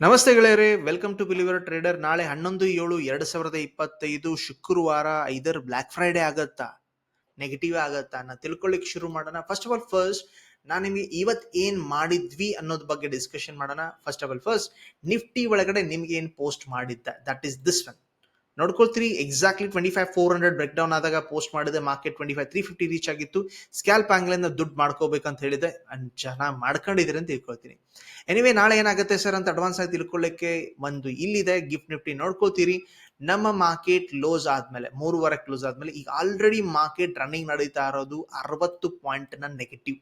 ನಮಸ್ತೆ ಗೆಳೆಯರೇ welcome to believer trader ನಾಳೆ ಹನ್ನೊಂದು ಏಳು ಎರಡ್ ಸಾವಿರದ ಇಪ್ಪತ್ತೈದು ಶುಕ್ರವಾರ ಐದರ್ ಬ್ಲ್ಯಾಕ್ ಫ್ರೈಡೆ ಆಗತ್ತಾ ನೆಗೆಟಿವ್ ಆಗತ್ತಾ ನಾ ತಿಳ್ಕೊಳ್ಳಿಕ್ಕೆ ಶುರು ಮಾಡೋಣ. ಫಸ್ಟ್ ಆಫ್ ಆಲ್ ಫಸ್ಟ್ ನಾನು ನಿಮಗೆ ಇವತ್ತು ಏನ್ ಮಾಡಿದ್ವಿ ಅನ್ನೋದ್ ಬಗ್ಗೆ ಡಿಸ್ಕಷನ್ ಮಾಡೋಣ. First of all first Nifty ಒಳಗಡೆ ನಿಮ್ಗೆ ಏನ್ ಪೋಸ್ಟ್ ಮಾಡಿದ್ದ? That is this one ನೋಡ್ಕೊಳ್ತೀರಿ exactly twenty five four hundred break down ಆದಾಗ ಪೋಸ್ಟ್ ಮಾಡಿದೆ market twenty five three fifty reach ಆಗಿತ್ತು ಸ್ಕ್ಯಾಲ್ಪ್ ಆಂಗ್ಲಿಂದ ದುಡ್ಡು ಮಾಡ್ಕೋಬೇಕಂತ ಹೇಳಿದೆ. ಅಂಡ್ ಜನ ಮಾಡ್ಕೊಂಡಿದ್ದೀರಿ ಅಂತ ತಿಳ್ಕೊಳ್ತೀನಿ. ಎನಿವೇ ನಾಳೆ ಏನಾಗುತ್ತೆ ಸರ್ ಅಂತ ಅಡ್ವಾನ್ಸ್ ಆಗಿ ತಿಳ್ಕೊಳ್ಳಿಕ್ಕೆ ಒಂದು ಇಲ್ಲಿದೆ. ಗಿಫ್ಟ್ ನಿಫ್ಟಿ ನೋಡ್ಕೋತೀರಿ ನಮ್ಮ ಮಾರ್ಕೆಟ್ ಲೋಸ್ ಆದ್ಮೇಲೆ, ಮೂರುವರೆ ಕ್ಲೋಸ್ ಆದ್ಮೇಲೆ, ಈಗ ಆಲ್ರೆಡಿ ಮಾರ್ಕೆಟ್ ರನ್ನಿಂಗ್ ನಡೀತಾ ಇರೋದು ಅರವತ್ತು ಪಾಯಿಂಟ್ನ ನೆಗೆಟಿವ್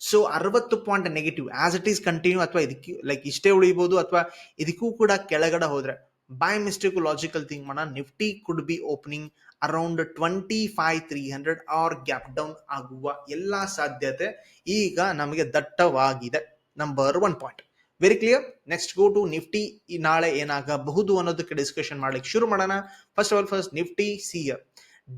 ಸೊ ಅರವತ್ತು point negative as it is continue ಅಥವಾ ಇದಕ್ಕೆ ಲೈಕ್ ಇಷ್ಟೇ ಉಳಿಬೋದು, ಅಥವಾ ಇದಕ್ಕೂ ಕೂಡ ಕೆಳಗಡೆ ಹೋದ್ರೆ ಬೈ ಮಿಸ್ಟೇಕ್ ಲಾಜಿಕಲ್ ಥಿಂಕ್ ಮಾಡೋಣ Nifty could be opening around twenty five three hundred are gap down ಆಗುವ ಎಲ್ಲ ಸಾಧ್ಯತೆ ಈಗ ನಮಗೆ ದಟ್ಟವಾಗಿದೆ number one point very clear next go to Nifty ನಾಳೆ ಏನಾಗಬಹುದು ಅನ್ನೋದಕ್ಕೆ ಡಿಸ್ಕಷನ್ ಮಾಡ್ಲಿಕ್ಕೆ ಶುರು ಮಾಡೋಣ first of all first Nifty here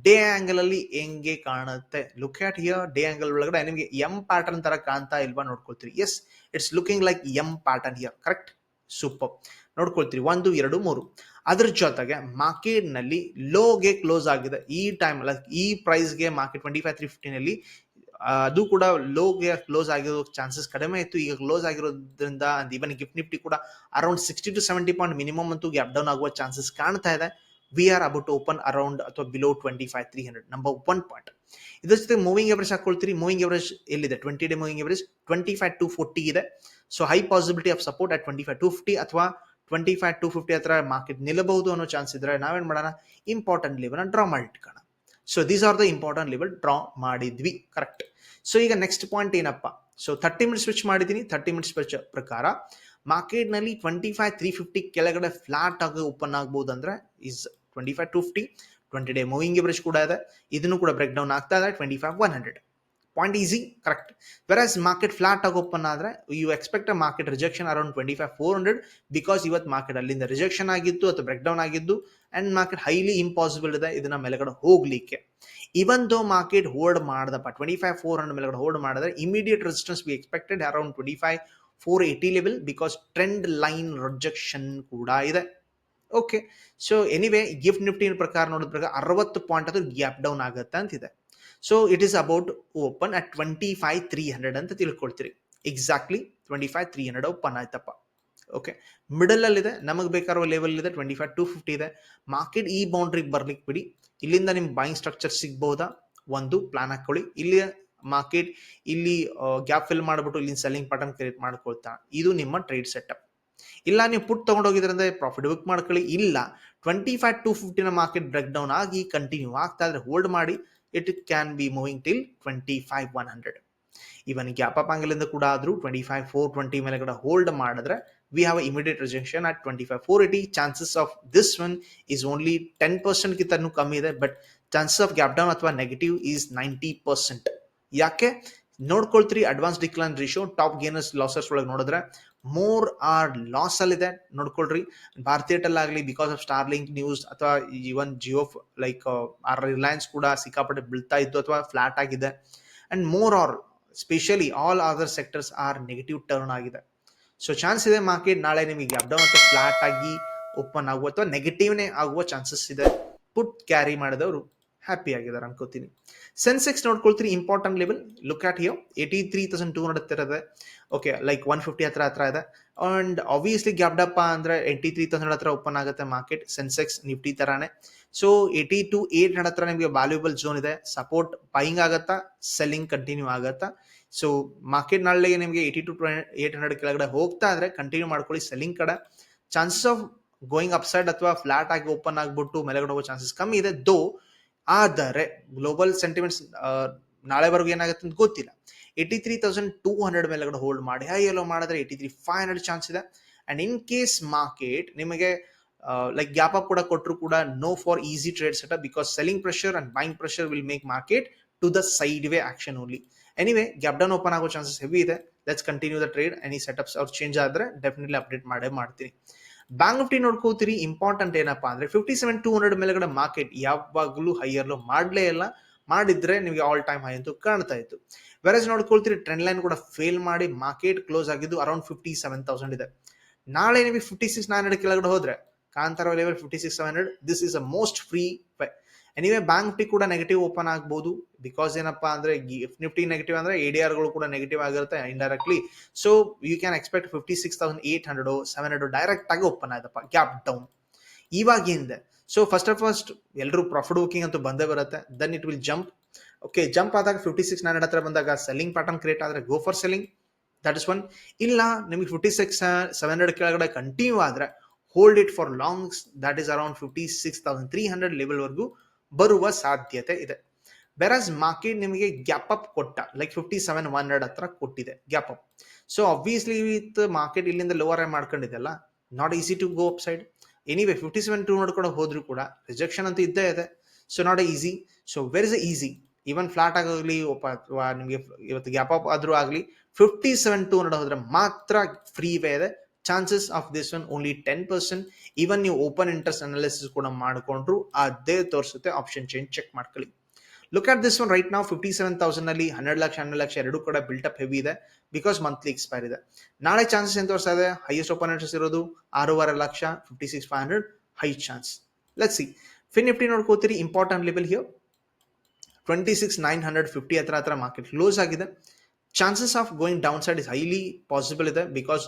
day angle ಅಲ್ಲಿ ಹೆಂಗೆ ಕಾಣುತ್ತೆ look at here day angle ಒಳಗಡೆ ನಿಮಗೆ ಎಂ ಪ್ಯಾಟರ್ನ್ ತರ ಕಾಣ್ತಾ ಇಲ್ವಾ ನೋಡ್ಕೊಳ್ತೀರಿ yes it's looking like M pattern here correct super ನೋಡ್ಕೊಳ್ತೀರಿ. ಒಂದು, ಎರಡು, ಮೂರು. ಅದ್ರ ಜೊತೆಗೆ ಮಾರ್ಕೆಟ್ನಲ್ಲಿ ಲೋಗೆ ಕ್ಲೋಸ್ ಆಗಿದೆ. ಈ ಟೈಮ್ ಈ ಪ್ರೈಸ್ಗೆ ಮಾರ್ಕೆಟ್ ಟ್ವೆಂಟಿ ಫೈವ್ ತ್ರೀ ಫಿಫ್ಟಿನಲ್ಲಿ ಅದು ಕೂಡ ಲೋಗೆ ಕ್ಲೋಸ್ ಆಗಿರೋ ಚಾನ್ಸಸ್ ಕಡಿಮೆ ಇತ್ತು. ಈಗ ಕ್ಲೋಸ್ ಆಗಿರೋದ್ರಿಂದ ಈವನ್ ಗಿಫ್ಟ್ ನಿಫ್ಟಿ ಕೂಡ around sixty to seventy point minimum ಅಂತೂ ಗ್ಯಾಪ್ ಡೌನ್ ಆಗುವ ಚಾನ್ಸಸ್ ಕಾಣ್ತಾ ಇದೆ. We are about open around ಅಥವಾ below twenty five three hundred number one point ಇದ್ರ ಜೊತೆ ಮೂವಿಂಗ್ ಎವರೇಜ್ ಹಾಕೊಳ್ತೀರಿ. ಮೂವಿಂಗ್ ಎವರೇಜ್ ಎಲ್ಲಿದೆ? Twenty day moving average twenty five two forty ಇದೆ. So high possibility of support at twenty five two fifty ಅಥವಾ twenty five two fifty ಹತ್ರ market ನಿಲ್ಲಬಹುದು ಅನ್ನೋ chance ಇದ್ರೆ ನಾವೇನು ಮಾಡೋಣ? ಇಂಪಾರ್ಟೆಂಟ್ ಲೆವೆಲ್ನ ಡ್ರಾ ಮಾಡಿ ಇಟ್ಕೋಣ so these are the important level draw ಮಾಡಿದ್ವಿ. ಕರೆಕ್ಟ್ ಸೊ ಈಗ ನೆಕ್ಸ್ಟ್ ಪಾಯಿಂಟ್ ಏನಪ್ಪ? ಸೊ ಥರ್ಟಿ ಮಿನಿಟ್ಸ್ ಸ್ವಿಚ್ ಮಾಡಿದ್ದೀನಿ. ಥರ್ಟಿ ಮಿನಿಟ್ಸ್ ಪ್ರಕಾರ ಮಾರ್ಕೆಟ್ನಲ್ಲಿ ಟ್ವೆಂಟಿ ಫೈವ್ ತ್ರೀ ಫಿಫ್ಟಿ ಕೆಳಗಡೆ ಫ್ಲಾಟ್ ಆಗಿ ಓಪನ್ ಆಗ್ಬೋದು ಅಂದ್ರೆ is twenty five two fifty twenty day moving average ಕೂಡ ಇದೆ. ಇದನ್ನು ಕೂಡ ಬ್ರೇಕ್ ಡೌನ್ ಆಗ್ತಾ ಇದೆ. Twenty five one hundred point easy correct versus market flat ಆಗಿ ಓಪನ್ ಆದರೆ you expect market rejection around twenty five four hundred because ಇವತ್ತು market ಅಲ್ಲಿಂದ ರಿಜೆಕ್ಷನ್ ಆಗಿತ್ತು ಅಥವಾ ಬ್ರೇಕ್ ಡೌನ್ ಆಗಿದ್ದು ಆ್ಯಂಡ್ ಮಾರ್ಕೆಟ್ ಹೈಲಿ ಇಂಪಾಸಿಬಲ್ ಇದೆ ಇದನ್ನ ಮೇಲೆಗಡೆ ಹೋಗಲಿಕ್ಕೆ. ಇವನ್ ದೋ ಮಾರ್ಕೆಟ್ ಹೋಲ್ಡ್ ಮಾಡಿದಪ್ಪ ಟ್ವೆಂಟಿ ಫೈವ್ ಫೋರ್ ಹಂಡ್ರೆಡ್ ಮೇಲೆಗಡೆ ಹೋಲ್ಡ್ ಮಾಡಿದ್ರೆ immediate resistance be expected around twenty five four eighty level because trend line rejection ಕೂಡ ಇದೆ. ಓಕೆ ಸೊ ಎನಿವೇ ಗಿಫ್ಟ್ ನಿಫ್ಟಿನ ಪ್ರಕಾರ ನೋಡಿದ ಪ್ರಕಾರ ಅರವತ್ತು ಪಾಯಿಂಟ್ ಅದು ಗ್ಯಾಪ್ ಡೌನ್ ಆಗುತ್ತೆ ಅಂತಿದೆ. So it is about open at twenty five three hundred ಅಂತ ತಿಳ್ಕೊಳ್ತೀರಿ. Exactly twenty five three hundred open ಆಯ್ತಪ್ಪ. ಓಕೆ ಮಿಡಲ್ ಅಲ್ಲಿ ಇದೆ ನಮಗೆ ಬೇಕಾಗಿರೋ ಲೆವೆಲ್ ಇದೆ ಟ್ವೆಂಟಿ ಫೈವ್ ಟೂ ಫಿಫ್ಟಿ ಇದೆ. ಮಾರ್ಕೆಟ್ ಈ ಬೌಂಡ್ರಿಗೆ ಬರ್ಲಿಕ್ಕೆ ಬಿಡಿ. ಇಲ್ಲಿಂದ ನಿಮ್ ಬಾಯಿಂಗ್ ಸ್ಟ್ರಕ್ಚರ್ ಸಿಗ್ಬಹುದಾ ಒಂದು ಪ್ಲಾನ್ ಹಾಕೊಳ್ಳಿ. ಇಲ್ಲಿ ಮಾರ್ಕೆಟ್ ಇಲ್ಲಿ ಗ್ಯಾಪ್ ಫಿಲ್ ಮಾಡಿಬಿಟ್ಟು ಇಲ್ಲಿ ಸೆಲ್ಲಿಂಗ್ ಪ್ಯಾಟರ್ನ್ ಕ್ರಿಯೇಟ್ ಮಾಡ್ಕೊಳ್ತಾ. ಇದು ನಿಮ್ಮ ಟ್ರೇಡ್ ಸೆಟಪ್ ಇಲ್ಲ, ನೀವು ಪುಟ್ ತಗೊಂಡೋಗಿದ್ರಂದ್ರೆ ಪ್ರಾಫಿಟ್ ಬುಕ್ ಮಾಡ್ಕೊಳ್ಳಿ. ಇಲ್ಲ ಟ್ವೆಂಟಿ ಫೈವ್ ಟು ಫಿಫ್ಟಿನ ಮಾರ್ಕೆಟ್ ಬ್ರೇಕ್ ಡೌನ್ ಆಗಿ ಕಂಟಿನ್ಯೂ ಆಗ್ತಾ ಇದ್ರೆ ಹೋಲ್ಡ್ ಮಾಡಿ. It be moving till twenty five one hundred even gap up ಆಂಗಲಿಂದ ಕೂಡ ಆದ್ರೂ ಟ್ವೆಂಟಿ ಫೈವ್ ಫೋರ್ ಟ್ವೆಂಟಿ ಮೇಲೆ ಕೂಡ ಹೋಲ್ಡ್ ಮಾಡಿದ್ರೆ we have immediate rejection at twenty five four eighty chances of this one is only ten percent ಗಿಂತನೂ ಕಮ್ಮಿ ಇದೆ but chances of gap down ಅಥವಾ negative is ninety percent ಯಾಕೆ? ನೋಡ್ಕೊಳ್ತೀರಿ advance decline ratio top gainers losers ಒಳಗೆ ನೋಡಿದ್ರೆ more are loss ಅಲ್ಲಿ ಇದೆ. ನೋಡ್ಕೊಳ್ರಿ. Bharti Airtel ಆಗಲಿ because of Starlink news ಅಥವಾ even Jio like or Reliance ಕೂಡ ಸಿಕ್ಕಾಪಟ್ಟೆ ಬೀಳ್ತಾ ಇತ್ತು ಅಥವಾ ಫ್ಲಾಟ್ ಆಗಿದೆ. And more are specially all other sectors are negative turn ಆಗಿದೆ. ಸೊ ಚಾನ್ಸ್ ಇದೆ ಮಾರ್ಕೆಟ್ ನಾಳೆ ನಿಮಗೆ ಅಪ್ ಡೌನ್ ಅಥವಾ ಫ್ಲಾಟ್ ಆಗಿ ಓಪನ್ ಆಗುವ ಅಥವಾ ನೆಗೆಟಿವ್ನೇ ಆಗುವ ಚಾನ್ಸಸ್ ಇದೆ. ಪುಟ್ ಕ್ಯಾರಿ ಮಾಡಿದವರು ಹ್ಯಾಪಿ ಆಗಿದ್ದಾರೆ ಅನ್ಕೋತೀನಿ. Sensex ನೋಡ್ಕೊಳ್ತೀರಿ important level look at here eighty three thousand two hundred ಇರುತ್ತೆ ಓಕೆ ಲೈಕ್ ಒನ್ ಫಿಫ್ಟಿ ಹತ್ರ ಹತ್ರ ಇದೆ. ಅಂಡ್ ಆಬ್ವಿಯಸ್ಲಿ ಗ್ಯಾಪ್ ಡಪ್ಪ ಅಂದ್ರೆ ಏಯ್ಟಿ ತ್ರೀ ತೌಸಂಡ್ ಹತ್ರ ಓಪನ್ ಆಗುತ್ತೆ ಮಾರ್ಕೆಟ್ ಸೆನ್ಸೆಕ್ಸ್ ನಿಫ್ಟಿ ತರಾನೇ. So eighty two eight hundred ಹತ್ರ ನಿಮಗೆ ವ್ಯಾಲ್ಯೂಬಲ್ ಝೋನ್ ಇದೆ. ಸಪೋರ್ಟ್ ಬೈಯಿಂಗ್ ಆಗತ್ತಾ? ಸೆಲ್ಲಿಂಗ್ ಕಂಟಿನ್ಯೂ ಆಗತ್ತಾ? ಸೊ ಮಾರ್ಕೆಟ್ ನಾಳೆಗೆ ನಿಮಗೆ ಏಯ್ಟಿ ಟು ಏಟ್ ಹಂಡ್ರೆಡ್ ಕೆಳಗಡೆ ಹೋಗ್ತಾ ಇದ್ರೆ ಕಂಟಿನ್ಯೂ ಮಾಡ್ಕೊಳ್ಳಿ ಸೆಲ್ಲಿಂಗ್ ಕಡೆ. ಚಾನ್ಸಸ್ ಆಫ್ ಗೋಯಿಂಗ್ ಅಪ್ಸೈಡ್ ಅಥವಾ ಫ್ಲಾಟ್ ಆಗಿ ಓಪನ್ ಆಗಿಬಿಟ್ಟು ಮೇಲೆಗಡೆ ಹೋಗೋ ಚಾನ್ಸಸ್ ಕಮ್ಮಿ ಇದೆ. ದೋ ಆದರೆ ಗ್ಲೋಬಲ್ ಸೆಂಟಿಮೆಂಟ್ಸ್ ನಾಳೆವರೆಗೂ ಏನಾಗುತ್ತೆ ಅಂತ ಗೊತ್ತಿಲ್ಲ. Eighty three thousand two hundred ಮೇಲೆಗಡೆ ಹೋಲ್ಡ್ ಮಾಡಿ, ಹೈ ಎಲ್ಲೋ ಮಾಡಿದ್ರೆ eighty three five hundred chance ಇದೆ. ಅಂಡ್ ಇನ್ ಕೇಸ್ ಮಾರ್ಕೆಟ್ ನಿಮಗೆ ಲೈಕ್ ಗ್ಯಾಪ್ ಅಪ್ ಕೂಡ ಕೊಟ್ಟರು ಕೂಡ no for easy trade setup because selling pressure and buying pressure will make market to the side way action only anyway gap down open ಆಗೋ chances heavy ಇದೆ. Let's continue the trade any setups ಅವ್ರು change ಆದರೆ definitely update ಮಾಡೇ ಮಾಡ್ತೀನಿ. Bank Nifty ನೋಡ್ಕೋತೀರಿ important ಏನಪ್ಪಾ ಅಂದ್ರೆ fifty seven two hundred ಮೇಲೆಗಡೆ ಮಾರ್ಕೆಟ್ ಯಾವಾಗಲೂ ಹೈಯರ್ ಲೋ ಮಾಡಲೇ ಇಲ್ಲ. ಮಾಡಿದ್ರೆ ನಿಮಗೆ ಆಲ್ ಟೈಮ್ ಹೈ ಅಂತೂ ಕಾಣ್ತಾ ಇತ್ತು. ವೆರಸ್ ನೋಡ್ಕೊಳ್ತೀರಿ ಟ್ರೆಂಡ್ ಲೈನ್ ಕೂಡ ಫೇಲ್ ಮಾಡಿ ಮಾರ್ಕೆಟ್ ಕ್ಲೋಸ್ ಆಗಿದ್ದು ಅರೌಂಡ್ ಫಿಫ್ಟಿ ಸೆವೆನ್ ತೌಸಂಡ್ ಇದೆ. ನಾಳೆ ನಿಮಗೆ ಫಿಫ್ಟಿ ಸಿಕ್ಸ್ ನೈನ್ ಹಂಡ್ರೆಡ್ ಕೆಳಗಡೆ ಹೋದ್ರೆ, Kantara level fifty six seven hundred this is a most free anyway Bank T ಕೂಡ ನೆಗೆಟಿವ್ ಓಪನ್ ಆಗ್ಬೋದು. ಬಿಕಾಸ್ ಏನಪ್ಪಾ ಅಂದ್ರೆ ನಿಫ್ಟಿ ನೆಗೆಟಿವ್ ಅಂದ್ರೆ ಎ ಡಿ ಆರ್ಗಳು ಕೂಡ ನೆಗೆಟಿವ್ ಆಗಿರುತ್ತೆ indirectly so you can expect fifty six thousand eight hundred seven hundred direct ಆಗಿ open ಆಯ್ತಪ್ಪ ಗ್ಯಾಪ್ ಡೌನ್ ಇವಾಗಿಂದ ಸೊ ಫಸ್ಟ್ ಆಫ್ ಫಸ್ಟ್ ಎಲ್ಲರೂ ಪ್ರಾಫಿಟ್ ಬುಕಿಂಗ್ ಅಂತೂ ಬಂದೇ ಬರುತ್ತೆ then it will jump okay jump ಆದಾಗ ಫಿಫ್ಟಿ ಸಿಕ್ಸ್ ನೈನ್ ಹತ್ರ ಬಂದಾಗ ಸೆಲ್ಲಿಂಗ್ ಪ್ಯಾಟರ್ನ್ ಕ್ರಿಯೇಟ್ ಆದರೆ go for selling that is one ಇಲ್ಲ, ನಿಮಗೆ ಫಿಫ್ಟಿ ಸಿಕ್ಸ್ ಸೆವೆನ್ ಹಂಡ್ರೆಡ್ ಕೆಳಗಡೆ ಕಂಟಿನ್ಯೂ ಆದ್ರೆ hold it for longs that is around fifty six thousand three hundred ಲೆವೆಲ್ವರೆಗೂ ಬರುವ ಸಾಧ್ಯತೆ ಇದೆ. ಬೆರಾಸ್ ಮಾರ್ಕೆಟ್ ನಿಮಗೆ ಗ್ಯಾಪ್ ಅಪ್ ಕೊಟ್ಟ like fifty seven one hundred ಹತ್ರ ಕೊಟ್ಟಿದೆ gap up so obviously with market ಇಲ್ಲಿಂದ lower ಮಾಡ್ಕೊಂಡಿದೆಲ್ಲ not easy to go up side anyway fifty seven two ನೋಡ್ಕೊಂಡು ಹೋದ್ರು ಕೂಡ ರಿಜೆಕ್ಷನ್ ಅಂತೂ ಇದ್ದೇ ಇದೆ. So not easy so where is easy even flat ಆಗಲಿ ಅಥವಾ ನಿಮಗೆ ಇವತ್ತು ಗ್ಯಾಪ್ ಅಪ್ ಆದರೂ ಆಗಲಿ ಫಿಫ್ಟಿ ಸೆವೆನ್ ಟು ಹಂಡ್ರೆಡ್ ಹೋದ್ರೆ ಮಾತ್ರ ಫ್ರೀ ವೇ ಇದೆ. Chances of this one only ten percent even ನೀವು ಓಪನ್ ಇಂಟ್ರೆಸ್ಟ್ ಅನಾಲಿಸಿಸ್ ಕೂಡ ಮಾಡಿಕೊಂಡ್ರು, ಅದೇ ತೋರಿಸುತ್ತೆ ಆಪ್ಷನ್ ಚೇಂಜ್ ಚೆಕ್ ಮಾಡ್ಕೊಳ್ಳಿ. Look at this one right ನಾವು ಫಿಫ್ಟಿ ಸೆವೆನ್ ತೌಸಂಡ್ ಅಲ್ಲಿ ಹನ್ನೆರಡು ಲಕ್ಷ ಹನ್ನೆರಡು ಲಕ್ಷ ಎರಡು ಕೂಡ ಬಿಲ್ಟ್ ಅಪ್ ಹೆವಿ ಇದೆ ಬಿಕಾಸ್ ಮಂತ್ಲಿ ಎಕ್ಸ್ಪೈರ್ ಇದೆ. ನಾಳೆ ಚಾನ್ಸಸ್ ಏನು ತೋರಿಸ್ತಾ ಇದೆ? ಹೈಯೆಸ್ಟ್ ಓಪನ್ ಇಂಟ್ರೆಸ್ಟ್ ಇರೋದು ಆರೂವರೆ lakh fifty six five hundred high chance let see Fin Nifty ನೋಡ್ಕೋತೀರಿ important level here twenty six nine hundred fifty ಹತ್ರ ಹತ್ರ ಮಾರ್ಕೆಟ್ ಕ್ಲೋಸ್ ಆಗಿದೆ. Chances of going down side is highly possible ಇದೆ because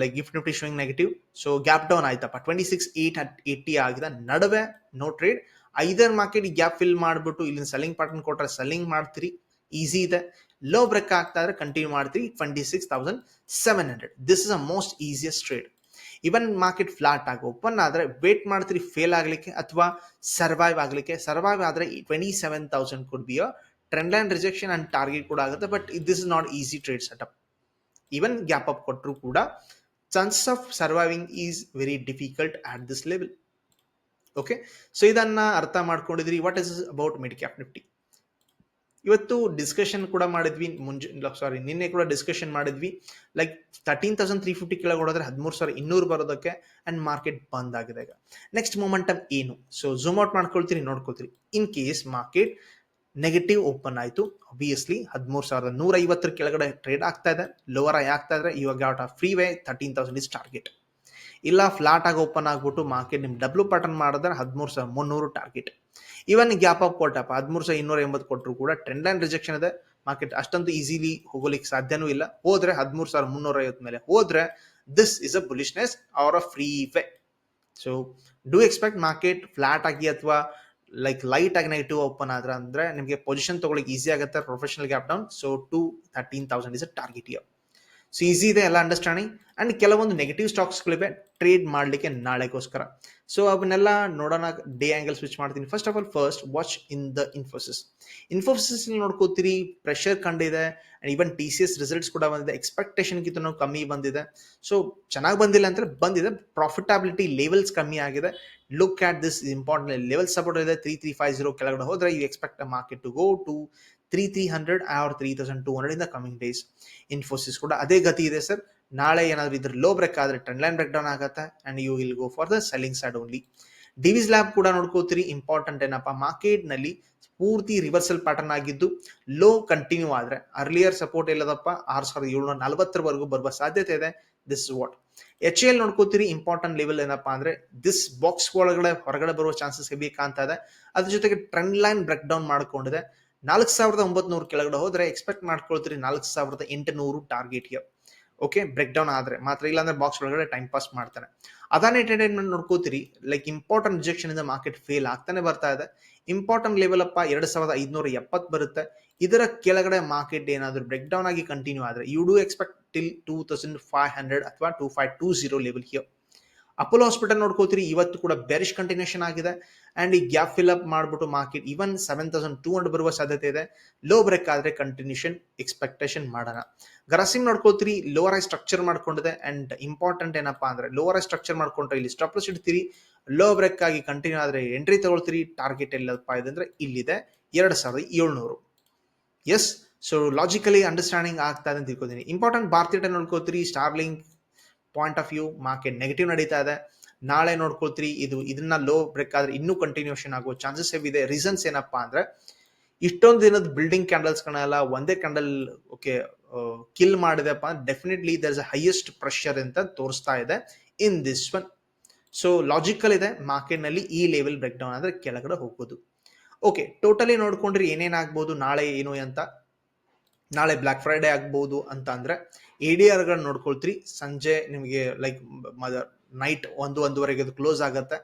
like GIFT Nifty showing negative so gap down ಆಯ್ತಪ್ಪ. Twenty six eight eighty ಆಗಿದೆ ನಡುವೆ no trade either market gap fill ಮಾಡಿಬಿಟ್ಟು ಇಲ್ಲಿಂದ selling ಪಾರ್ಟನ್ ಕೊಟ್ಟರೆ ಸೆಲ್ಲಿಂಗ್ ಮಾಡ್ತೀರಿ easy ಇದೆ. ಲೋ ಬ್ರೇಕ್ ಆಗ್ತಾ ಇದ್ರೆ ಕಂಟಿನ್ಯೂ ಮಾಡ್ತೀರಿ twenty six thousand seven hundred this is a most easiest trade even market flat ಆಗಿ ಓಪನ್ ಆದರೆ ವೇಟ್ ಮಾಡ್ತೀರಿ ಫೇಲ್ ಆಗಲಿಕ್ಕೆ ಅಥವಾ ಸರ್ವೈವ್ ಆಗಲಿಕ್ಕೆ. ಸರ್ವೈವ್ ಆದರೆ twenty seven thousand could be trend line rejection and target ಕೂಡ ಆಗುತ್ತೆ but this is not easy trade setup even gap up ಕೊಟ್ಟರು ಕೂಡ chances of surviving is very difficult at this level okay so ಇದನ್ನ ಅರ್ಥ ಮಾಡ್ಕೊಂಡಿದ್ರಿ what is about mid cap Nifty ಇವತ್ತು discussion ಕೂಡ ಮಾಡಿದ್ವಿ. ಮುಂಜೆ ಸಾರಿ ನಿನ್ನೆ ಕೂಡ ಡಿಸ್ಕಷನ್ ಮಾಡಿದ್ವಿ. Like thirteen thousand three fifty ಕೆಳಗೆ ಹೊಡೆದ್ರೆ ಹದಿಮೂರು ಸಾವಿರ ಇನ್ನೂರು ಬರೋದಕ್ಕೆ ಅಂಡ್ ಮಾರ್ಕೆಟ್ ಬಂದ್ ಆಗಿದೆ ಈಗ. ನೆಕ್ಸ್ಟ್ ಮೊಮೆಂಟಮ್ ಏನು? ಸೊ ಝೂಮ್ ಔಟ್ ಮಾಡ್ಕೊಳ್ತೀರಿ, ನೋಡ್ಕೊಳ್ತೀರಿ. In case market negative open ಆಯಿತು ಅಬ್ವಿಯಸ್ಲಿ ಹದಿಮೂರು ಸಾವಿರದ ನೂರ ಐವತ್ತರ ಕೆಳಗಡೆ ಟ್ರೇಡ್ ಆಗ್ತಾ ಇದೆ ಲೋವರ್ ಆಗಿ ಆಗ್ತಾ ಇದ್ರೆ ಇವಾಗ out of free way thirteen thousand is target ಇಲ್ಲ ಫ್ಲಾಟ್ ಆಗಿ ಓಪನ್ ಆಗ್ಬಿಟ್ಟು ಮಾರ್ಕೆಟ್ ನಿಮ್ ಡಬ್ಲ್ಯೂ ಪ್ಯಾಟರ್ನ್ ಮಾಡಿದ್ರೆ ಹದಿಮೂರು ಸಾವಿರ, ಮುನ್ನೂರು ಟಾರ್ಗೆಟ್ ಇವನ್ ಗ್ಯಾಪ್ ಅಪ್ ಕೊಟ್ಟಪ್ಪ, ಹದಿಮೂರು ಸಾವಿರ ಇನ್ನೂರ ಎಂಬತ್ತು ಕೊಟ್ಟರು ಕೂಡ ಟ್ರೆಂಡ್ ಲೈನ್ ರಿಜೆಕ್ಷನ್ ಇದೆ. ಮಾರ್ಕೆಟ್ ಅಷ್ಟಂತೂ ಈಸಿಲಿ ಹೋಗೋಲಿಕ್ಕೆ ಸಾಧ್ಯನೂ ಇಲ್ಲ. ಹೋದ್ರೆ ಹದಿಮೂರು ಸಾವಿರ, ಮುನ್ನೂರ ಐವತ್ತು ಮೇಲೆ. ಹೋದ್ರೆ this is a bullishness our a free way so do expect market flat ಆಗಿ ಅಥವಾ ಲೈಕ್ ಲೈಟ್ ಆಗಿ ನೆಗೆಟಿವ್ ಓಪನ್ ಆದ್ರೆ ಅಂದ್ರೆ ನಿಮಗೆ ಪೊಸಿಷನ್ ತಗೊಳ್ಳಿಕ್ಕೆ ಈಸಿ ಆಗುತ್ತೆ professional gap down so to thirteen thousand is a target here so easy ಇದೆ ಎಲ್ಲ ಅಂಡರ್ಸ್ಟ್ಯಾಂಡಿಂಗ್ ಅಂಡ್ ಕೆಲವೊಂದು ನೆಗೆಟಿವ್ ಸ್ಟಾಕ್ಸ್ಗಳಿವೆ ಟ್ರೇಡ್ ಮಾಡಲಿಕ್ಕೆ ನಾಳೆಗೋಸ್ಕರ. ಸೊ ಅವನ್ನೆಲ್ಲ ನೋಡೋಣ ಡೇ ಆಂಗಲ್ ಸ್ವಿಚ್ ಮಾಡ್ತೀನಿ. First of all first watch in the Infosys Infosys ನೋಡ್ಕೋತೀರಿ pressure ಕಂಡಿದೆ and even T C S results ಕೂಡ ಬಂದಿದೆ. ಎಕ್ಸ್ಪೆಕ್ಟೇಷನ್ಗಿಂತ ಕಮ್ಮಿ ಬಂದಿದೆ. ಸೊ ಚೆನ್ನಾಗಿ ಬಂದಿಲ್ಲ ಅಂದರೆ ಬಂದಿದೆ. ಪ್ರಾಫಿಟಬಿಲಿಟಿ ಲೆವೆಲ್ಸ್ ಕಮ್ಮಿ ಆಗಿದೆ. Look at this important level support ಇದೆ ತ್ರೀ ತ್ರೀ ಫೈವ್ ಜೀರೋ ಕೆಳಗಡೆ ಹೋದ್ರೆ you expect market to go to three three hundred or three thousand two hundred in the coming days Infosys ಕೂಡ ಅದೇ ಗತಿ ಇದೆ sir ನಾಳೆ ಏನಾದರೂ ಇದ್ರ ಲೋ ಬ್ರೇಕ್ ಆದರೆ ಟ್ರೆಂಡ್ ಲೈನ್ ಬ್ರೇಕ್ ಡೌನ್ ಆಗುತ್ತೆ and you will go for the selling side only Divi's lab ಕೂಡ ನೋಡ್ಕೋತೀರಿ ಇಂಪಾರ್ಟೆಂಟ್ ಏನಪ್ಪ ಮಾರ್ಕೆಟ್ನಲ್ಲಿ ಪೂರ್ತಿ ರಿವರ್ಸಲ್ ಪ್ಯಾಟರ್ನ್ ಆಗಿದ್ದು ಲೋ ಕಂಟಿನ್ಯೂ ಆದರೆ ಅರ್ಲಿಯರ್ ಸಪೋರ್ಟ್ ಇಲ್ಲದಪ್ಪ ಆರ್ ಸಾವಿರದ ಏಳ್ನೂರ ನಲವತ್ತರವರೆಗೂ ಬರುವ ಸಾಧ್ಯತೆ ಇದೆ. ದಿಸ್ ವಾಟ್ ಎಚ್ ಎಲ್ ನೋಡ್ಕೋತೀರಿ ಇಂಪಾರ್ಟೆಂಟ್ ಲೆವೆಲ್ ಏನಪ್ಪಾ ಅಂದ್ರೆ ದಿಸ್ ಬಾಕ್ಸ್ ಒಳಗಡೆ ಹೊರಗಡೆ ಬರುವ ಚಾನ್ಸಸ್ ಸಿಗಬೇಕಂತ ಇದೆ. ಅದ್ರ ಜೊತೆಗೆ ಟ್ರೆಂಡ್ ಲೈನ್ ಬ್ರೇಕ್ ಡೌನ್ ಮಾಡ್ಕೊಂಡಿದೆ. ನಾಲ್ಕು ಸಾವಿರದ ಒಂಬತ್ನೂರು ಕೆಳಗಡೆ ಹೋದ್ರೆ ಎಕ್ಸ್ಪೆಕ್ಟ್ ಮಾಡ್ಕೊಳ್ತೀರಿ ನಾಲ್ಕು ಸಾವಿರದ ಎಂಟುನೂರು target here okay break down ಆದ್ರೆ ಮಾತ್ರ, ಇಲ್ಲಾಂದ್ರೆ ಬಾಕ್ಸ್ ಒಳಗಡೆ ಟೈಮ್ ಪಾಸ್ ಮಾಡ್ತಾನೆ ಅದಾನ ಎಂಟರ್ಟೈನ್ಮೆಂಟ್ ನೋಡ್ಕೋತೀರಿ ಲೈಕ್ ಇಂಪಾರ್ಟೆಂಟ್ ರಿಜೆಕ್ಷನ್ ಇಂದ ಮಾರ್ಕೆಟ್ ಫೇಲ್ ಆಗ್ತಾನೆ ಬರ್ತಾ ಇದೆ. ಇಂಪಾರ್ಟೆಂಟ್ ಲೆವೆಲ್ ಅಪ್ಪ ಎರಡ್ ಸಾವಿರದ ಐದ್ನೂರ ಎಪ್ಪತ್ತು ಬರುತ್ತೆ. ಇದರ ಕೆಳಗಡೆ ಮಾರ್ಕೆಟ್ ಏನಾದ್ರು ಬ್ರೇಕ್ ಡೌನ್ ಆಗಿ ಕಂಟಿನ್ಯೂ ಆದ್ರೆ you do expect till two thousand five hundred or two five two zero level here Apollo hospital ನೋಡ್ಕೋತೀರಿ ಇವತ್ತು ಕೂಡ ಬೆರಿಶ್ ಕಂಟಿನ್ಯೂಷನ್ ಆಗಿದೆ. ಅಂಡ್ ಈ ಗ್ಯಾಪ್ ಫಿಲ್ ಅಪ್ ಮಾಡ್ಬಿಟ್ಟು market even seven thousand two hundred ಬರುವ ಸಾಧ್ಯತೆ ಇದೆ. ಲೋ ಬ್ರೇಕ್ ಆದ್ರೆ continuation expectation ಮಾಡೋಣ. ಗ್ರಾಸಿಮ್ ನೋಡ್ಕೋತೀರಿ ಲೋವರ್ ಐ ಸ್ಟ್ರಕ್ಚರ್ ಮಾಡ್ಕೊಂಡಿದೆ. ಅಂಡ್ ಇಂಪಾರ್ಟೆಂಟ್ ಏನಪ್ಪಾ ಅಂದ್ರೆ ಲೋವರ್ ಐ ಸ್ಟ್ರಕ್ಚರ್ ಮಾಡ್ಕೊಂಡ್ರೆ ಇಲ್ಲಿ ಸ್ಟಾಪ್ ಲಾಸ್ ಇಡ್ತೀರಿ. ಲೋ ಬ್ರೇಕ್ ಆಗಿ ಕಂಟಿನ್ಯೂ ಆದ್ರೆ ಎಂಟ್ರಿ ತಗೊಳ್ತೀರಿ. ಟಾರ್ಗೆಟ್ ಎಲ್ಲಪ್ಪ ಇದೆ ಅಂದ್ರೆ ಇಲ್ಲಿದೆ, ಎರಡು ಸಾವಿರದ ಏಳ್ನೂರು. ಎಸ್ ಸೊ ಲಾಜಿಕಲಿ ಅಂಡರ್ಸ್ಟ್ಯಾಂಡಿಂಗ್ ಆಗ್ತಾ ಇದೆ ಅಂತ ತಿಳ್ಕೊತೀನಿ ಇಂಪಾರ್ಟೆಂಟ್ ಭಾರತೀಯ ನೋಡ್ಕೋತೀರಿ starling point of view market negative ನಡೀತಾ ಇದೆ. ನಾಳೆ ನೋಡ್ಕೊಳ್ತೀರಿ, ಇದು ಇದನ್ನ ಲೋ ಬ್ರೇಕ್ ಆದ್ರೆ ಇನ್ನೂ ಕಂಟಿನ್ಯೂಷನ್ ಆಗೋ ಚಾನ್ಸಸ್ ಇದೆ. ರೀಸನ್ಸ್ ಏನಪ್ಪಾ ಅಂದ್ರೆ, ಇಷ್ಟೊಂದು ದಿನದ ಬಿಲ್ಡಿಂಗ್ ಕ್ಯಾಂಡಲ್ಸ್ಗಳನ್ನೆಲ್ಲ ಒಂದೇ candle okay kill ಮಾಡಿದೆಪ್ಪ definitely there is a highest pressure ಅಂತ ತೋರಿಸ್ತಾ ಇದೆ in this one so logical ಇದೆ. ಮಾರ್ಕೆಟ್ನಲ್ಲಿ ಈ ಲೆವೆಲ್ ಬ್ರೇಕ್ ಡೌನ್ ಅಂದ್ರೆ ಕೆಳಗಡೆ ಹೋಗೋದು. ಓಕೆ ಟೋಟಲಿ ನೋಡ್ಕೊಂಡ್ರೆ ಏನೇನಾಗ್ಬೋದು ನಾಳೆ ಏನು ಅಂತ? ನಾಳೆ ಬ್ಲ್ಯಾಕ್ ಫ್ರೈಡೇ ಆಗ್ಬೋದು ಅಂತ ಅಂದ್ರೆ ಎ ಡಿ ಆರ್ಗಳನ್ನ ನೋಡ್ಕೊಳ್ತೀರಿ. ಸಂಜೆ ನಿಮಗೆ ಲೈಕ್ ನೈಟ್ ಒಂದು, ಒಂದೂವರೆಗೆ ಅದು ಕ್ಲೋಸ್ ಆಗುತ್ತೆ.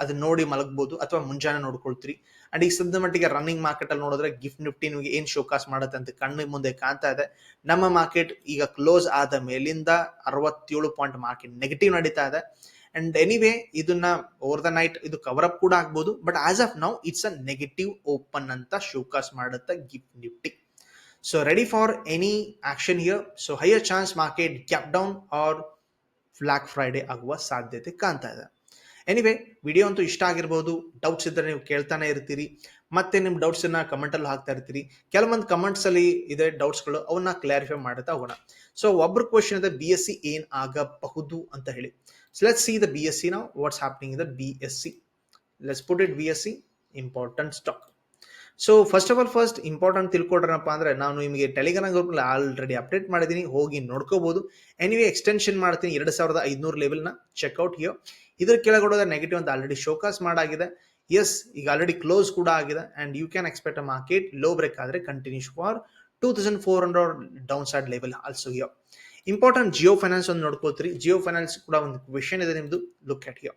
ಅದನ್ನ ನೋಡಿ ಮಲಗ್ಬೋದು ಅಥವಾ ಮುಂಜಾನೆ ನೋಡ್ಕೊಳ್ತೀರಿ. ಅಂಡ್ ಈಗ ಸದ್ಯ ಮಟ್ಟಿಗೆ ರನ್ನಿಂಗ್ ಮಾರ್ಕೆಟ್ ಅಲ್ಲಿ ನೋಡಿದ್ರೆ ಗಿಫ್ಟ್ ನಿಫ್ಟಿ ನಿಮಗೆ ಏನ್ ಶೋಕಾಸ್ ಮಾಡುತ್ತೆ ಅಂತ ಕಣ್ಣು ಮುಂದೆ ಕಾಣ್ತಾ ಇದೆ. ನಮ್ಮ ಮಾರ್ಕೆಟ್ ಈಗ ಕ್ಲೋಸ್ ಆದ ಮೇಲಿಂದ ಅರವತ್ತೇಳು ಪಾಯಿಂಟ್ ಮಾರ್ಕೆಟ್ ನೆಗೆಟಿವ್ ನಡೀತಾ ಇದೆ. ಅಂಡ್ ಎನಿವೇ ಇದನ್ನ ಓವರ್ ದ ನೈಟ್ ಇದು ಕವರ್ ಅಪ್ ಕೂಡ ಆಗ್ಬೋದು. But as of now it's a negative open ಅಂತ ಶೋಕಾಸ್ ಮಾಡುತ್ತೆ Gift Nifty so ready for any action here so higher chance market gap down or black Friday ಆಗುವ ಸಾಧ್ಯತೆ ಕಾಣ್ತಾ ಇದೆ. Anyway video ಅಂತೂ ಇಷ್ಟ ಆಗಿರ್ಬೋದು. ಡೌಟ್ಸ್ ಇದ್ದರೆ ನೀವು ಕೇಳ್ತಾನೆ ಇರ್ತೀರಿ. ಮತ್ತೆ ನಿಮ್ಮ ಡೌಟ್ಸ್ ಕಮೆಂಟಲ್ಲಿ ಕಮೆಂಟ್ ಹಾಕ್ತಾ ಇರ್ತೀರಿ. ಕೆಲವೊಂದು ಕಮೆಂಟ್ಸ್ ಅಲ್ಲಿ ಇದೆ ಡೌಟ್ಸ್ಗಳು ಅವನ್ನ ಕ್ಲಾರಿಫೈ ಮಾಡ್ತಾ ಹೋಗೋಣ. ಸೊ ಒಬ್ರು ಕ್ವಶನ್ ಇದೆ ಬಿ ಎಸ್ ಸಿ ಏನ್ ಆಗಬಹುದು ಅಂತ ಹೇಳಿ. So let's see the B S C ನಾವು what's happening the B S C let's put it B S C important stock so first of all first important ತಿಳ್ಕೊಡ್ರಪ್ಪ ಅಂದ್ರೆ ನಾನು ನಿಮಗೆ Telegram group already update ಮಾಡಿದ್ದೀನಿ ಹೋಗಿ ನೋಡ್ಕೋಬಹುದು anyway extension ಮಾಡ್ತೀನಿ ಎರಡು ಸಾವಿರದ ಐದುನೂರು ಲೆವೆಲ್ನ ಚೆಕ್ಔಟ್ ಹಿಯೋ ಇದ್ರ ಕೆಳಗಡೆ ನೆಗೆಟಿವ್ ಅಂತ ಆಲ್ರೆಡಿ ಶೋಕಾಸ್ ಮಾಡಾಗಿದೆ. ಎಸ್ ಈಗ ಆಲ್ರೆಡಿ ಕ್ಲೋಸ್ ಕೂಡ ಆಗಿದೆ. And you can expect a market low break ಆದ್ರೆ continues for two thousand four hundred downside level also yo important Jio finance ಒಂದು ನೋಡ್ಕೋತೀರಿ ಜಿಯೋ ಫೈನಾನ್ಸ್ ಕೂಡ ಒಂದು ಕ್ವೆಶನ್ ಇದೆ ನಿಮ್ದು. Look at here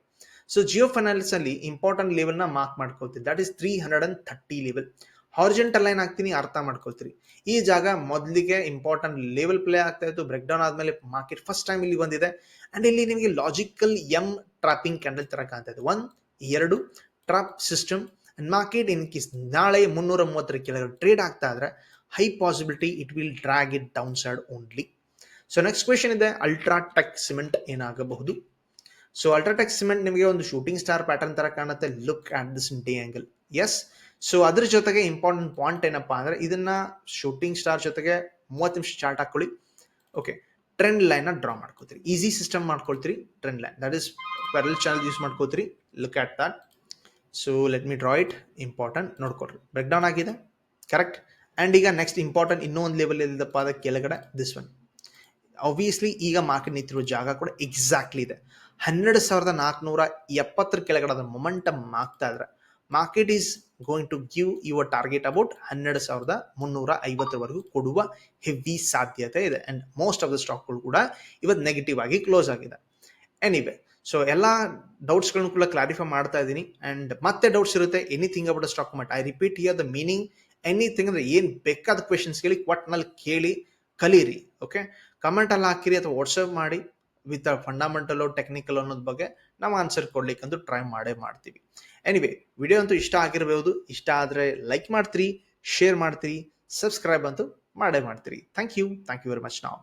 so Jio finance ಅಲ್ಲಿ ಇಂಪಾರ್ಟೆಂಟ್ ಲೆವೆಲ್ನ ಮಾರ್ಕ್ ಮಾಡ್ಕೊಳ್ತೀನಿ that is three hundred and thirty level horizontal line ಹಾಕ್ತೀನಿ, ಅರ್ಥ ಮಾಡ್ಕೊಳ್ತೀರಿ. ಈ ಜಾಗ ಮೊದಲಿಗೆ ಇಂಪಾರ್ಟೆಂಟ್ ಲೆವೆಲ್ ಪ್ಲೇ ಆಗ್ತಾ ಇತ್ತು. ಬ್ರೇಕ್ ಡೌನ್ ಆದ್ಮೇಲೆ ಮಾರ್ಕೆಟ್ ಫಸ್ಟ್ ಟೈಮ್ ಇಲ್ಲಿ ಬಂದಿದೆ. ಅಂಡ್ ಇಲ್ಲಿ ನಿಮಗೆ ಲಾಜಿಕಲ್ ಎಂ ಟ್ರಾಪಿಂಗ್ ಕ್ಯಾಂಡಲ್ ತರ ಕಾಣ್ತಾ ಇದೆ. ಒನ್ ಎರಡು trap system market in case ನಾಳೆ ಮುನ್ನೂರ ಮೂವತ್ತರ ಕೆಳಗೆ ಟ್ರೇಡ್ ಆಗ್ತಾ ಇದ್ರೆ high possibility it will drag it downside only so next question ಇದೆ ಅಲ್ಟ್ರಾಟೆಕ್ ಸಿಮೆಂಟ್ ಏನಾಗಬಹುದು? ಸೊ ಅಲ್ಟ್ರಾಟೆಕ್ ಸಿಮೆಂಟ್ ನಿಮಗೆ ಒಂದು ಶೂಟಿಂಗ್ ಸ್ಟಾರ್ ಪ್ಯಾಟರ್ನ್ ತರ ಕಾಣುತ್ತೆ. Look at this the angle yes so ಅದ್ರ ಜೊತೆಗೆ ಇಂಪಾರ್ಟೆಂಟ್ ಪಾಯಿಂಟ್ ಏನಪ್ಪಾ ಅಂದ್ರೆ ಇದನ್ನ ಶೂಟಿಂಗ್ ಸ್ಟಾರ್ ಜೊತೆಗೆ ಮೂವತ್ತು ನಿಮಿಷ ಚಾರ್ಟ್ ಹಾಕೊಳ್ಳಿ. ಓಕೆ ಟ್ರೆಂಡ್ ಲೈನ್ ಡ್ರಾ ಮಾಡ್ಕೋತೀರಿ. Easy system ಮಾಡ್ಕೊಳ್ತೀರಿ. Trend line that is parallel channel use ಮಾಡ್ಕೋತೀರಿ. Look at that so let me draw it important ನೋಡ್ಕೊಳ್ರಿ. Break down ಆಗಿದೆ. ಕರೆಕ್ಟ್ ಅಂಡ್ ಈಗ ನೆಕ್ಸ್ಟ್ ಇಂಪಾರ್ಟೆಂಟ್ ಇನ್ನೂ ಒಂದು ಲೆವೆಲ್ ಇಲ್ಲದಪ್ಪ ಅದ ಕೆಳಗಡೆ ದಿಸ್ ಒನ್ ಆಬ್ವಿಯಸ್ಲಿ ಈಗ ಮಾರ್ಕೆಟ್ ನಿಂತಿರುವ ಜಾಗ ಕೂಡ ಎಕ್ಸಾಕ್ಟ್ಲಿ ಇದೆ. ಹನ್ನೆರಡು ಸಾವಿರದ ನಾಲ್ಕುನೂರ ಎಪ್ಪತ್ತರ ಕೆಳಗಡೆ ಅದರ ಮೊಮೆಂಟಮ್ ಆಗ್ತಾ ಇದ್ರೆ. Market is going to give your target about ಹನ್ನೆರಡು ಸಾವಿರದ ಮುನ್ನೂರ ಐವತ್ತರವರೆಗೂ ಕೊಡುವ ಹೆವಿ ಸಾಧ್ಯತೆ ಇದೆ. ಅಂಡ್ ಮೋಸ್ಟ್ ಆಫ್ ದ ಸ್ಟಾಕ್ಗಳು ಕೂಡ ಇವತ್ತು ನೆಗೆಟಿವ್ ಆಗಿ ಕ್ಲೋಸ್ ಆಗಿದೆ. ಎನಿವೆ ಸೊ ಎಲ್ಲ ಡೌಟ್ಸ್ಗಳನ್ನು ಕೂಡ ಕ್ಲಾರಿಫೈ ಮಾಡ್ತಾ ಇದ್ದೀನಿ. ಅಂಡ್ ಮತ್ತೆ ಡೌಟ್ಸ್ ಇರುತ್ತೆ anything about stock but I repeat here the meaning anything ಅಂದ್ರೆ ಏನು ಬೇಕಾದ ಕ್ವೆಶನ್ಸ್ ಕೇಳಿ ಒಟ್ನಲ್ಲಿ ಕೇಳಿ, ಕಲೀರಿ ಓಕೆ ಕಮೆಂಟಲ್ಲಿ ಹಾಕಿರಿ ಅಥವಾ ವಾಟ್ಸಪ್ ಮಾಡಿ. ವಿತ್ ಫಂಡಮೆಂಟಲ್ ಟೆಕ್ನಿಕಲ್ ಅನ್ನೋದ್ ಬಗ್ಗೆ ನಾವು ಆನ್ಸರ್ ಕೊಡ್ಲಿಕ್ಕಂತೂ ಟ್ರೈ ಮಾಡೇ ಮಾಡ್ತೀವಿ. ಎನಿವೆ ವಿಡಿಯೋ ಅಂತೂ ಇಷ್ಟ ಆಗಿರಬಹುದು ಇಷ್ಟ ಆದರೆ ಲೈಕ್ ಮಾಡ್ತೀರಿ ಶೇರ್ ಮಾಡ್ತೀರಿ ಸಬ್ಸ್ಕ್ರೈಬ್ ಅಂತೂ ಮಾಡೇ ಮಾಡ್ತೀರಿ. Thank you thank you very much ನಾವು